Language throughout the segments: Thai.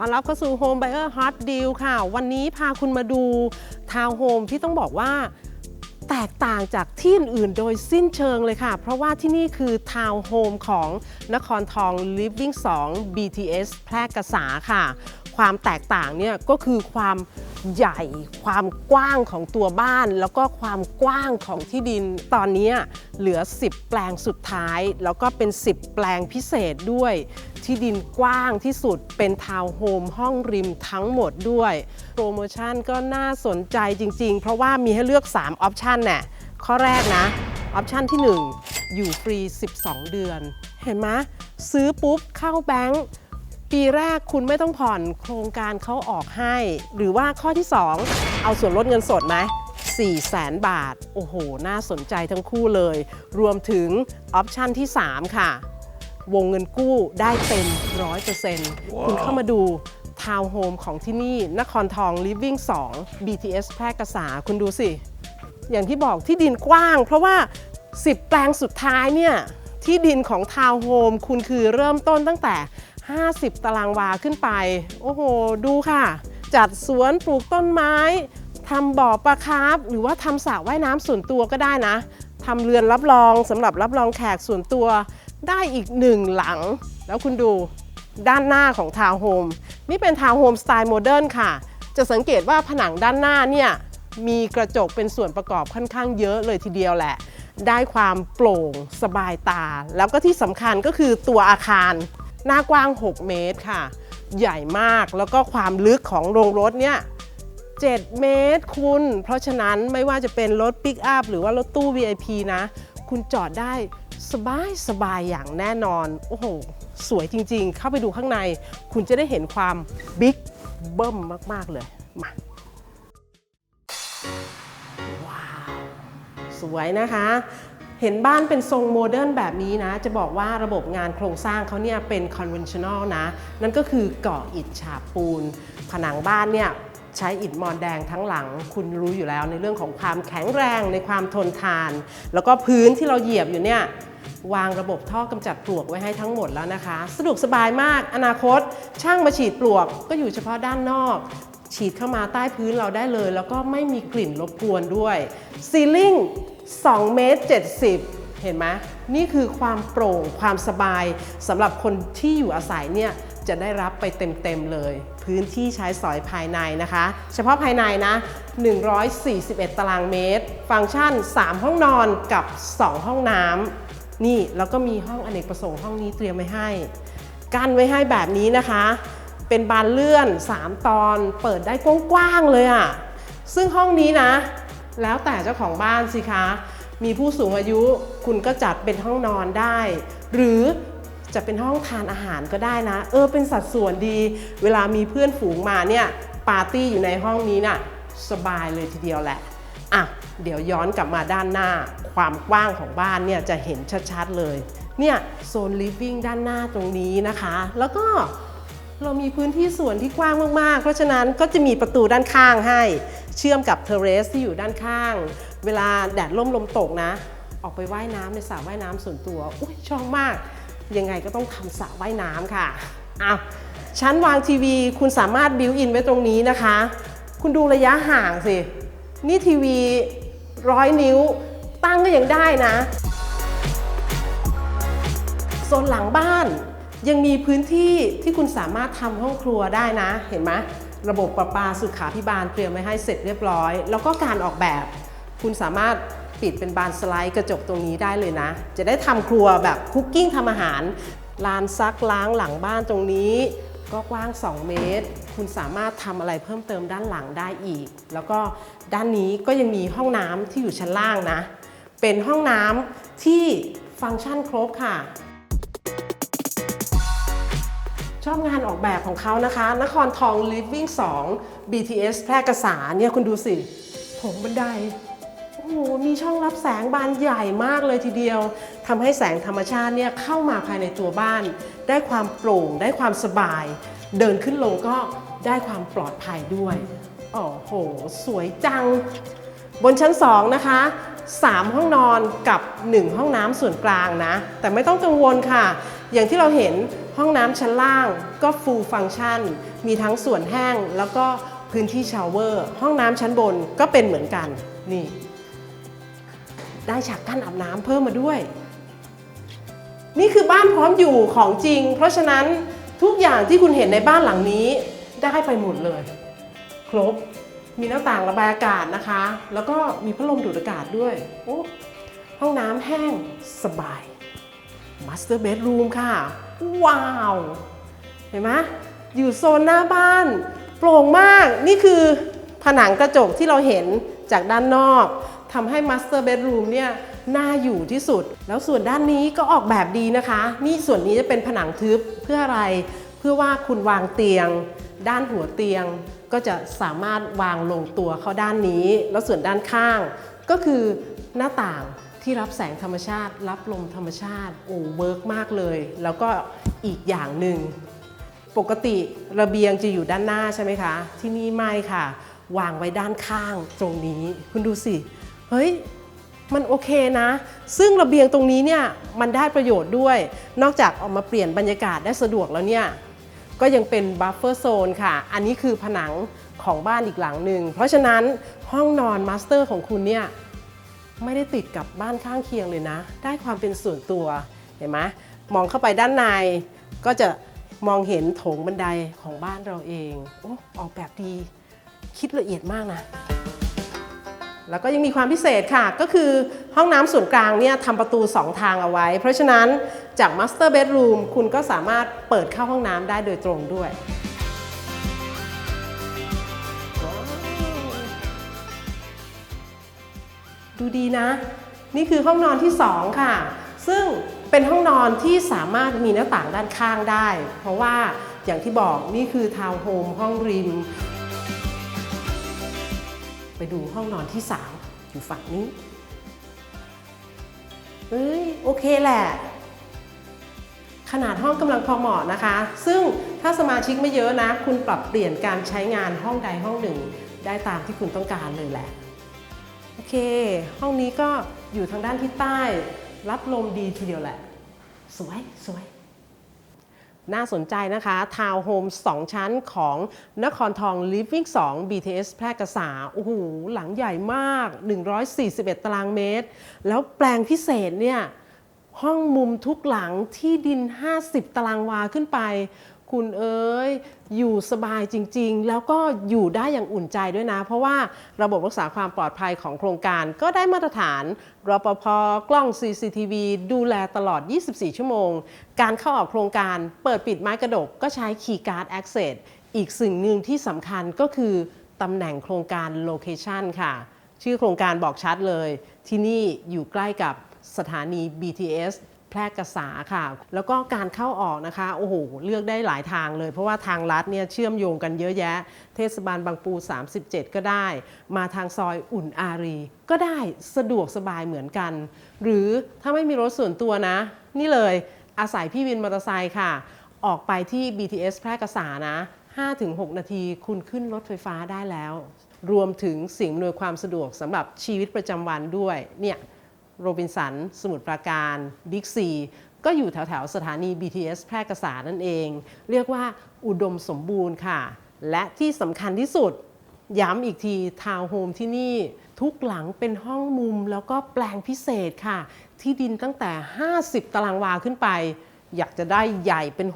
ต้อนรับเข้าสู่ Home Buyer Hot Deal ค่ะ วันนี้พาคุณมาดูทาวน์โฮมที่ต้องบอกว่าแตกต่างจากที่อื่นโดยสิ้นเชิงเลยค่ะ เพราะว่าที่นี่คือทาวน์โฮมของนครทอง Living 2 BTS แพร่กษาค่ะ ความแตกต่างเนี่ยก็คือความใหญ่ ความกว้างของตัวบ้าน แล้วก็ความกว้างของที่ดินตอนนี้เหลือ 10 แปลงสุดท้าย แล้วก็เป็น 10 แปลงพิเศษด้วย ที่ดินกว้างที่สุดเป็นทาวน์โฮมห้องริมทั้งหมดด้วย โปรโมชั่นก็น่าสนใจจริง ๆ เพราะว่ามีให้เลือก 3 ออปชันน่ะข้อแรกนะ ออปชันที่ 1 อยู่ฟรี 12 เดือน เห็นไหมซื้อปุ๊บเข้าแบงก์ ปีแรกคุณไม่ต้องผ่อนโครงการเขาออกให้ หรือว่าข้อที่ 2 เอาส่วนลดเงินสดไหม4แสนบาท โอ้โห น่าสนใจทั้งคู่เลย รวมถึงออปชันที่ 3 ค่ะ วงเงินกู้ได้เต็ม 100%คุณเข้ามาดูทาวน์โฮมของที่นี่ นครทอง Living 2 BTS แพร่กษา คุณดูสิ อย่างที่บอกที่ดินกว้าง เพราะว่า 10 แปลงสุดท้ายเนี่ย ที่ดินของทาวน์โฮมคุณคือเริ่มต้นตั้งแต่ 50 ตารางวาขึ้นไป โอ้โห ดูค่ะ จัดสวนปลูกต้นไม้ทำบ่อปลาคาร์ฟหรือว่าทำสระว่ายน้ำส่วนตัวก็ได้นะทำเรือนรับรองสำหรับรับรองแขกส่วนตัวได้อีกหนึ่งหลัง แล้วคุณดูด้านหน้าของทาวน์โฮมนี่เป็นทาวน์โฮมสไตล์โมเดิร์นค่ะ จะสังเกตว่าผนังด้านหน้าเนี่ยมีกระจกเป็นส่วนประกอบค่อนข้างเยอะเลยทีเดียวแหละ ได้ความโปร่งสบายตา แล้วก็ที่สำคัญก็คือตัวอาคาร หน้ากว้าง 6 เมตรค่ะ ใหญ่มากแล้วก็ความลึกของโรงรถเนี่ย7 เมตรคุณ เพราะฉะนั้นไม่ว่าจะเป็นรถปิกอัพหรือว่ารถตู้ VIP นะ คุณจอดได้สบายสบายอย่างแน่นอน โอ้โห สวยจริงๆ เข้าไปดูข้างใน คุณจะได้เห็นความบิ๊กเบิ้มมาก ๆ เลย มา ว้าว สวยนะคะ เห็นบ้านเป็นทรงโมเดิร์นแบบนี้นะ จะบอกว่าระบบงานโครงสร้างเขาเนี่ยเป็นคอนเวนชั่น a ลนะ นั่นก็คือก่ออิฐฉาบปูน ผนังบ้านเนี่ยใช้อิฐมอนแดงทั้งหลัง คุณรู้อยู่แล้วในเรื่องของความแข็งแรงในความทนทาน แล้วก็พื้นที่เราเหยียบอยู่เนี่ยวางระบบท่อกำจัดปลวกไว้ให้ทั้งหมดแล้วนะคะ สะดวกสบายมากอนาคตช่างมาฉีดปลวกก็อยู่เฉพาะด้านนอก ฉีดเข้ามาใต้พื้นเราได้เลย แล้วก็ไม่มีกลิ่นรบกวนด้วยซีลิ่ง2เมตร70 เห็นไหมนี่คือความโปร่งความสบายสำหรับคนที่อยู่อาศัยเนี่ยจะได้รับไปเต็ม ๆ เลย พื้นที่ใช้สอยภายในนะคะ เฉพาะภายในนะ 141 ตารางเมตร ฟังก์ชัน 3 ห้องนอนกับ 2 ห้องน้ำนี่แล้วก็มีห้องอเนกประสงค์ห้องนี้เตรียมไว้ให้ กั้นไว้ให้แบบนี้นะคะ เป็นบานเลื่อน 3 ตอนเปิดได้กว้างๆเลยอะ่ะ ซึ่งห้องนี้นะ แล้วแต่เจ้าของบ้านสิคะ มีผู้สูงอายุคุณก็จัดเป็นห้องนอนได้ หรือจะเป็นห้องทานอาหารก็ได้นะ เออเป็นสัดส่วนดี เวลามีเพื่อนฝูงมาเนี่ยปาร์ตี้อยู่ในห้องนี้น่ะสบายเลยทีเดียวแหละอะเดี๋ยวย้อนกลับมาด้านหน้า ความกว้างของบ้านเนี่ยจะเห็นชัดๆเลย เนี่ยโซนลิฟวิ่งด้านหน้าตรงนี้นะคะ แล้วก็ เรามีพื้นที่ส่วนที่กว้างมาก ๆ เพราะฉะนั้นก็จะมีประตูด้านข้างให้ เชื่อมกับเทเรสที่อยู่ด้านข้าง เวลาแดดล่มลมตกนะ ออกไปว่ายน้ำในสระว่ายน้ำส่วนตัว อุ้ยชอบมาก ยังไงก็ต้องทำสระว่ายน้ำค่ะอ้าวชั้นวางทีวีคุณสามารถบิวอินไว้ตรงนี้นะคะ คุณดูระยะห่างสิ นี่ทีวีร้อยนิ้ว ตั้งก็ยังได้นะโซนหลังบ้าน ยังมีพื้นที่ที่คุณสามารถทำห้องครัวได้นะ เห็นไหมระบบประปาสุขาพิบาลเตรียมไว้ให้เสร็จเรียบร้อย แล้วก็การออกแบบ คุณสามารถปิดเป็นบานสไลด์กระจกตรงนี้ได้เลยนะ จะได้ทำครัวแบบคุกกิ้งทำอาหารลานซักล้างหลังบ้านตรงนี้ ก็กว้าง 2 เมตร คุณสามารถทำอะไรเพิ่มเติมด้านหลังได้อีก แล้วก็ด้านนี้ก็ยังมีห้องน้ำที่อยู่ชั้นล่างนะ เป็นห้องน้ำที่ฟังก์ชันครบค่ะ ชอบงานออกแบบของเขานะคะ นครทอง Living 2 BTS แพร่กษาเนี่ยคุณดูสิ โถงบันได โอ้โห มีช่องรับแสงบานใหญ่มากเลยทีเดียวทำให้แสงธรรมชาติเนี่ยเข้ามาภายในตัวบ้าน ได้ความโปร่ง ได้ความสบาย เดินขึ้นลงก็ได้ความปลอดภัยด้วยโอ้โห สวยจัง บนชั้น 2 นะคะ 3 ห้องนอนกับ 1 ห้องน้ำส่วนกลางนะ แต่ไม่ต้องกังวลค่ะ อย่างที่เราเห็น ห้องน้ำชั้นล่างก็ full function มีทั้งส่วนแห้งแล้วก็พื้นที่ชาวเวอร์ ห้องน้ำชั้นบนก็เป็นเหมือนกันนี่ ได้ฉากกั้นอาบน้ำเพิ่มมาด้วย นี่คือบ้านพร้อมอยู่ของจริง เพราะฉะนั้นทุกอย่างที่คุณเห็นในบ้านหลังนี้ได้ไปหมดเลย ครบมีหน้าต่างระบายอากาศนะคะ แล้วก็มีพัดลมดูดอากาศด้วย โอ้ ห้องน้ำแห้งสบาย Master Bedroom ค่ะ ว้าว เห็นไหมอยู่โซนหน้าบ้าน โปร่งมากนี่คือผนังกระจกที่เราเห็นจากด้านนอกทำให้ Master Bedroom เนี่ยน่าอยู่ที่สุด แล้วส่วนด้านนี้ก็ออกแบบดีนะคะ นี่ส่วนนี้จะเป็นผนังทึบเพื่ออะไร เพื่อว่าคุณวางเตียง ด้านหัวเตียง ก็จะสามารถวางลงตัวเข้าด้านนี้ แล้วส่วนด้านข้างก็คือหน้าต่าง ที่รับแสงธรรมชาติ รับลมธรรมชาติโอ้เวิร์กมากเลย แล้วก็อีกอย่างหนึ่งปกติระเบียงจะอยู่ด้านหน้าใช่ไหมคะ ที่นี่ไม่ค่ะ วางไว้ด้านข้างตรงนี้ คุณดูสิ เฮ้ย มันโอเคนะ ซึ่งระเบียงตรงนี้เนี่ยมันได้ประโยชน์ด้วย นอกจากออกมาเปลี่ยนบรรยากาศได้สะดวกแล้วเนี่ยก็ยังเป็นบัฟเฟอร์โซนค่ะ อันนี้คือผนังของบ้านอีกหลังหนึ่ง เพราะฉะนั้นห้องนอนมาสเตอร์ของคุณเนี่ย ไม่ได้ติดกับบ้านข้างเคียงเลยนะ ได้ความเป็นส่วนตัว เห็นไหมมองเข้าไปด้านใน ก็จะมองเห็นโถงบันไดของบ้านเราเองโอ้ออกแบบดี คิดละเอียดมากนะแล้วก็ยังมีความพิเศษค่ะ ก็คือห้องน้ำส่วนกลางเนี่ยทำประตู 2 ทางเอาไว้ เพราะฉะนั้นจาก Master Bedroom คุณก็สามารถเปิดเข้าห้องน้ำได้โดยตรงด้วย ดูดีนะ นี่คือห้องนอนที่ 2 ค่ะ ซึ่งเป็นห้องนอนที่สามารถมีหน้าต่างด้านข้างได้ เพราะว่าอย่างที่บอกนี่คือทาวน์โฮมห้องริม ไปดูห้องนอนที่ 3 อยู่ฝั่งนี้เอ้ยโอเคแหละ ขนาดห้องกำลังพอเหมาะนะคะ ซึ่งถ้าสมาชิกไม่เยอะนะ คุณปรับเปลี่ยนการใช้งานห้องใดห้องหนึ่ง ได้ตามที่คุณต้องการเลยแหละ เค ห้องนี้ก็อยู่ทางด้านทิศใต้ รับลมดีทีเดียวแหละ สวยสวย น่าสนใจนะคะ ทาวน์โฮม2 ชั้นของนครทอง Living 2 BTS แพร่กษา โอ้โห หลังใหญ่มาก 141 ตารางเมตร แล้วแปลงพิเศษเนี่ย ห้องมุมทุกหลังที่ดิน 50 ตารางวาขึ้นไป คุณเอ๋ยอยู่สบายจริง ๆ แล้วก็อยู่ได้อย่างอุ่นใจด้วยนะ เพราะว่าระบบรักษาความปลอดภัยของโครงการก็ได้มาตรฐานรปภกล้อง CCTV ดูแลตลอด 24 ชั่วโมง การเข้าออกโครงการเปิดปิดไม้กระดกก็ใช้ Keycard Access อีกสิ่งหนึ่งที่สำคัญก็คือตำแหน่งโครงการ Location ค่ะ ชื่อโครงการบอกชัดเลย ที่นี่อยู่ใกล้กับสถานี BTS พร่กษาค่ะ แล้วก็การเข้าออกนะคะ โอ้โห เลือกได้หลายทางเลย เพราะว่าทางลัดเนี่ยเชื่อมโยงกันเยอะแยะ เทศบาลบางปู 37 ก็ได้ มาทางซอยอุ่นอารี ก็ได้สะดวกสบายเหมือนกัน หรือถ้าไม่มีรถส่วนตัวนะ นี่เลยอาศัยพี่วินมอเตอร์ไซค์ค่ะ ออกไปที่ BTS แพร่กษานะ 5-6 นาทีคุณขึ้นรถไฟฟ้าได้แล้ว รวมถึงสิ่งอำนวยความสะดวกสำหรับชีวิตประจำวันด้วยเนี่ย โรบินสัน สมุทรปราการบิ๊กซีก็อยู่แถวๆ สถานี BTS แพร่กษานั่นเอง เรียกว่าอุดมสมบูรณ์ค่ะ และที่สำคัญที่สุด ย้ำอีกทีทาวน์โฮมที่นี่ ทุกหลังเป็นห้องมุมแล้วก็แปลงพิเศษค่ะ ที่ดินตั้งแต่ 50 ตารางวาขึ้นไป อยากจะได้ใหญ่เป็น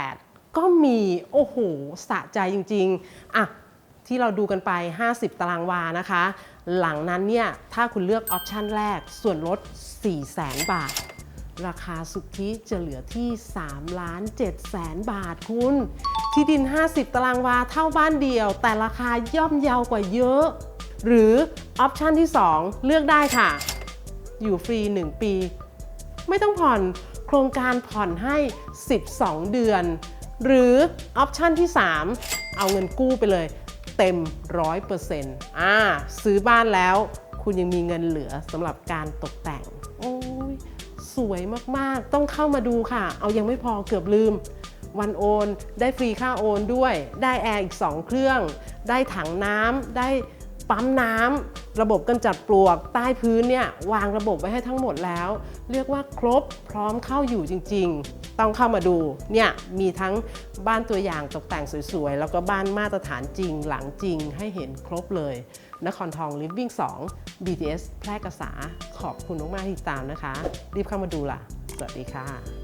68 ก็มีโอ้โหสะใจจริง ๆ อะ ที่เราดูกันไป 50 ตารางวานะคะ หลังนั้นเนี่ย ถ้าคุณเลือกออปชันแรกส่วนลด4แสนบาท ราคาสุทธิจะเหลือที่3ล้าน7แสนบาทคุณ ที่ดิน 50 ตารางวาเท่าบ้านเดียว แต่ราคาย่อมเยาวกว่าเยอะ หรือออปชันที่ 2 เลือกได้ค่ะ อยู่ฟรี 1 ปี ไม่ต้องผ่อนโครงการผ่อนให้ 12 เดือนหรือออปชันที่ 3 เอาเงินกู้ไปเลย เต็ม 100%อ่าซื้อบ้านแล้ว คุณยังมีเงินเหลือสำหรับการตกแต่ง โอ้ยสวยมากๆ ต้องเข้ามาดูค่ะ เอายังไม่พอเกือบลืม วันโอน ได้ฟรีค่าโอนด้วย ได้แอร์อีก 2 เครื่อง ได้ถังน้ำได้ปั๊มน้ำระบบกำจัดปลวก ใต้พื้นเนี่ยวางระบบไว้ให้ทั้งหมดแล้ว เรียกว่าครบพร้อมเข้าอยู่จริง ๆ ต้องเข้ามาดูเนี่ยมีทั้งบ้านตัวอย่างตกแต่งสวยๆ แล้วก็บ้านมาตรฐานจริงหลังจริงให้เห็นครบเลย นครทองลิฟวิ่ง2 BTS แพร่กษาขอบคุณมากๆที่ติดตามนะคะ รีบเข้ามาดูล่ะ สวัสดีค่ะ